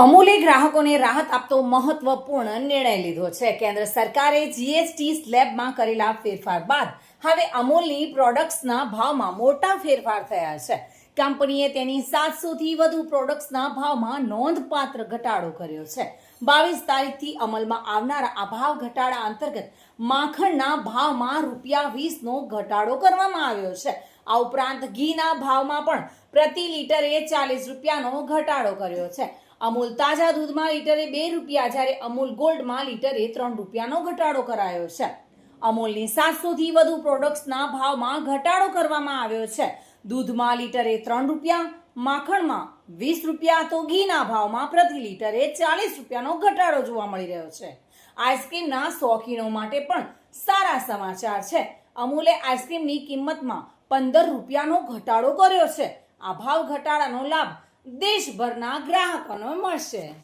અમૂલે ગ્રાહકોને રાહત આપતો મહત્વપૂર્ણ નિર્ણય લીધો છે. કેન્દ્ર સરકારે જીએસટી સ્લેબમાં કરેલા ફેરફાર બાદ હવે અમૂલની પ્રોડક્ટ્સના ભાવમાં મોટા ફેરફાર થયા છે. કંપનીએ તેની સાતસોથી વધુ પ્રોડક્ટ્સના ભાવમાં નોંધપાત્ર ઘટાડો કર્યો છે. બાવીસ તારીખથી અમલમાં આવનારા આ ભાવ ઘટાડા અંતર્ગત માખણના ભાવમાં રૂપિયા વીસનો ઘટાડો કરવામાં આવ્યો છે. આ ઉપરાંત ઘીના ભાવમાં પણ પ્રતિ લીટરે ચાલીસ રૂપિયાનો ઘટાડો કર્યો છે. અમૂલ તાજા દૂધમાં લીટરે બે રૂપિયા જ્યારે અમૂલ ગોલ્ડમાં લીટરે ત્રણ રૂપિયાનો ઘટાડો કરાયો છે. અમૂલની સાતસોથી વધુ પ્રોડક્ટ્સના ભાવમાં ઘટાડો કરવામાં આવ્યો છે. દૂધમાં લીટરે ત્રણ રૂપિયા, માખણમાં વીસ રૂપિયા તો ઘીના ભાવમાં પ્રતિ લીટરે ચાલીસ રૂપિયાનો ઘટાડો જોવા મળી રહ્યો છે. આઈસ્ક્રીમના શોખીનો માટે પણ સારા સમાચાર છે. અમૂલે આઈસ્ક્રીમની કિંમતમાં પંદર રૂપિયાનો ઘટાડો કર્યો છે. આ ભાવ ઘટાડાનો લાભ દેશભરના ગ્રાહકોને મળશે.